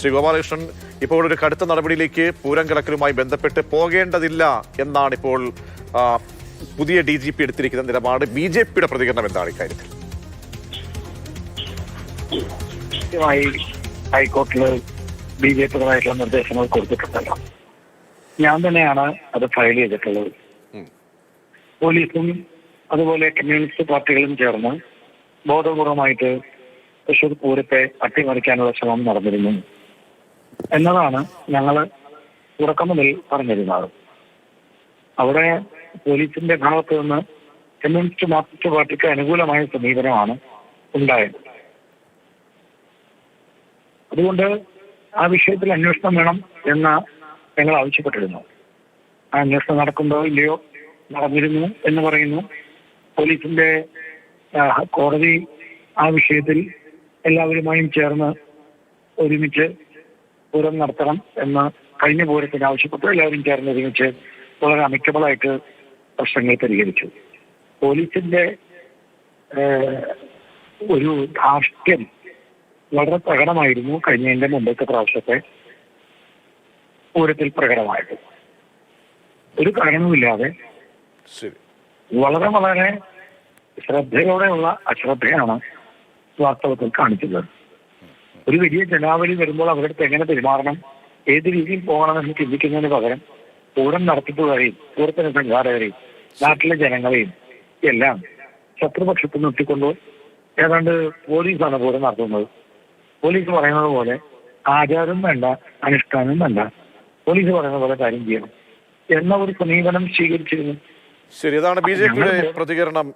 ശ്രീ ഗോപാലകൃഷ്ണൻ ഇപ്പോൾ ഒരു കടുത്ത നടപടിയിലേക്ക് പൂരം കലക്കലുമായി ബന്ധപ്പെട്ട് പോകേണ്ടതില്ല എന്നാണ് ഇപ്പോൾ പുതിയ ഡി ജി പി എടുത്തിരിക്കുന്ന നിലപാട്. ബി ജെ പിയുടെ പ്രതികരണം എന്താണ് ഇക്കാര്യത്തിൽ? കൃത്യമായി ഹൈക്കോർട്ടിൽ ബി ജെ പിയുടേതായിട്ടുള്ള നിർദ്ദേശങ്ങൾ കൊടുത്തിട്ടുണ്ടല്ലോ. ഞാൻ തന്നെയാണ് അത് ഫയൽ ചെയ്തിട്ടുള്ളത്. പോലീസും അതുപോലെ കമ്മ്യൂണിസ്റ്റ് പാർട്ടികളും ചേർന്ന് ബോധപൂർവമായിട്ട് തൃശൂർ പൂരത്തെ അട്ടിമറിക്കാനുള്ള ശ്രമം നടന്നിരുന്നു. എന്നതാണ് ഞങ്ങൾ തുടക്കം മുതൽ പറഞ്ഞിരുന്നത്. അവിടെ പോലീസിന്റെ ഭാഗത്ത് നിന്ന് കമ്മ്യൂണിസ്റ്റ് മാർക്സിസ്റ്റ് പാർട്ടിക്ക് അനുകൂലമായ സമീപനമാണ് ഉണ്ടായത്. അതുകൊണ്ട് ആ വിഷയത്തിൽ അന്വേഷണം വേണം എന്ന് ഞങ്ങൾ ആവശ്യപ്പെട്ടിരുന്നു. ആ അന്വേഷണം നടക്കുന്നുണ്ടോ ഇല്ലയോ നടന്നിരുന്നു എന്ന് പറയുന്നു. പോലീസിന്റെ കോടതി ആ വിഷയത്തിൽ എല്ലാവരുമായും ചേർന്ന് ഒരുമിച്ച് പൂരം നടത്തണം എന്ന് കഴിഞ്ഞ പൂരത്തിന് ആവശ്യപ്പെട്ടു എല്ലാവരും ചേർന്ന് ഒരുമിച്ച് വളരെ അമിക്കബിളായിട്ട് പ്രശ്നങ്ങൾ പരിഹരിച്ചു. പോലീസിന്റെ ഒരു ധാർഷ്ട്യം വളരെ പ്രകടമായിരുന്നു കഴിഞ്ഞതിന്റെ മുമ്പത്തെ പ്രാവശ്യത്തെ പൂരത്തിൽ പ്രകടമായത്. ഒരു കാരണവുമില്ലാതെ വളരെ വളരെ ശ്രദ്ധയോടെയുള്ള അശ്രദ്ധയാണ് വാസ്തവത്തിൽ കാണിച്ചത്. ഒരു വലിയ ജനാവലി വരുമ്പോൾ അവരുടെ അടുത്ത് എങ്ങനെ പെരുമാറണം? ഏത് രീതിയിൽ പോകണമെന്ന് ചിന്തിക്കുന്നതിന് പകരം പൂരം നടത്തിപ്പുകാരെയും പൂരത്തിന് സംഘാടകരെയും നാട്ടിലെ ജനങ്ങളെയും എല്ലാം ശത്രുപക്ഷത്ത് നിർത്തിക്കൊണ്ട് ഏതാണ്ട് പോലീസാണ് പൂരം നടത്തുന്നത്. പോലീസ് പറയുന്നത് പോലെ ആചാരം വേണ്ട അനുഷ്ഠാനം വേണ്ട. പോലീസ് പറയുന്ന പോലെ കാര്യം ചെയ്യണം. എന്ന ഒരു സമീപനം സ്വീകരിച്ചിരുന്നു. ശരി അതാണ് ബി ജെ പിയുടെ പ്രതികരണം.